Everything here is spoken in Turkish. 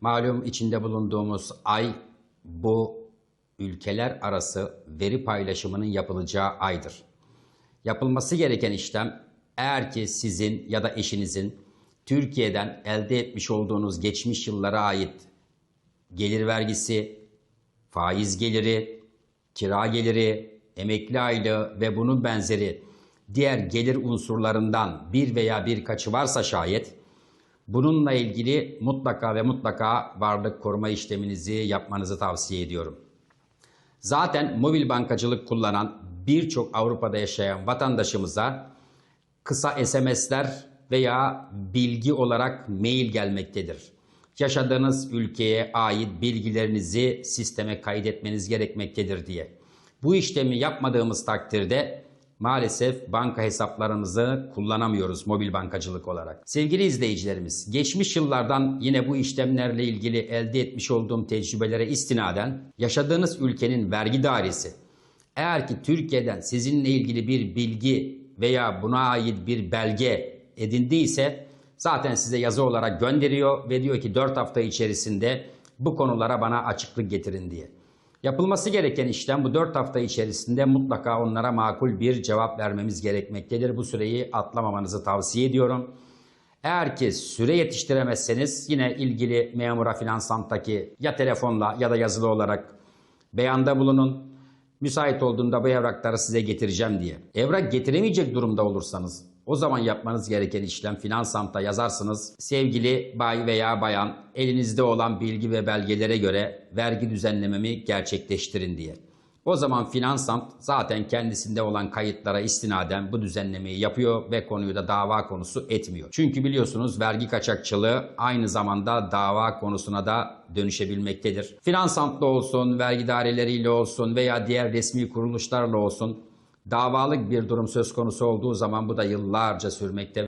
Malum içinde bulunduğumuz ay bu ülkeler arası veri paylaşımının yapılacağı aydır. Yapılması gereken işlem eğer ki sizin ya da eşinizin Türkiye'den elde etmiş olduğunuz geçmiş yıllara ait gelir vergisi, faiz geliri, kira geliri, emekli aylığı ve bunun benzeri diğer gelir unsurlarından bir veya birkaçı varsa şayet bununla ilgili mutlaka ve mutlaka varlık koruma işleminizi yapmanızı tavsiye ediyorum. Zaten mobil bankacılık kullanan birçok Avrupa'da yaşayan vatandaşımıza kısa SMS'ler veya bilgi olarak mail gelmektedir. Yaşadığınız ülkeye ait bilgilerinizi sisteme kaydetmeniz gerekmektedir diye. Bu işlemi yapmadığımız takdirde maalesef banka hesaplarımızı kullanamıyoruz mobil bankacılık olarak. Sevgili izleyicilerimiz, geçmiş yıllardan yine bu işlemlerle ilgili elde etmiş olduğum tecrübelere istinaden yaşadığınız ülkenin vergi dairesi eğer ki Türkiye'den sizinle ilgili bir bilgi veya buna ait bir belge edindiyse zaten size yazı olarak gönderiyor ve diyor ki 4 hafta içerisinde bu konulara bana açıklık getirin diye. Yapılması gereken işlem bu 4 hafta içerisinde mutlaka onlara makul bir cevap vermemiz gerekmektedir. Bu süreyi atlamamanızı tavsiye ediyorum. Eğer ki süre yetiştiremezseniz yine ilgili memura finansamtaki ya telefonla ya da yazılı olarak beyanda bulunun. Müsait olduğunda bu evrakları size getireceğim diye. Evrak getiremeyecek durumda olursanız o zaman yapmanız gereken işlem Finansamt'a yazarsınız. Sevgili bay veya bayan elinizde olan bilgi ve belgelere göre vergi düzenlememi gerçekleştirin diye. O zaman Finansamt zaten kendisinde olan kayıtlara istinaden bu düzenlemeyi yapıyor ve konuyu da dava konusu etmiyor. Çünkü biliyorsunuz vergi kaçakçılığı aynı zamanda dava konusuna da dönüşebilmektedir. Finansamp'la olsun, vergi daireleriyle olsun veya diğer resmi kuruluşlarla olsun davalık bir durum söz konusu olduğu zaman bu da yıllarca sürmekte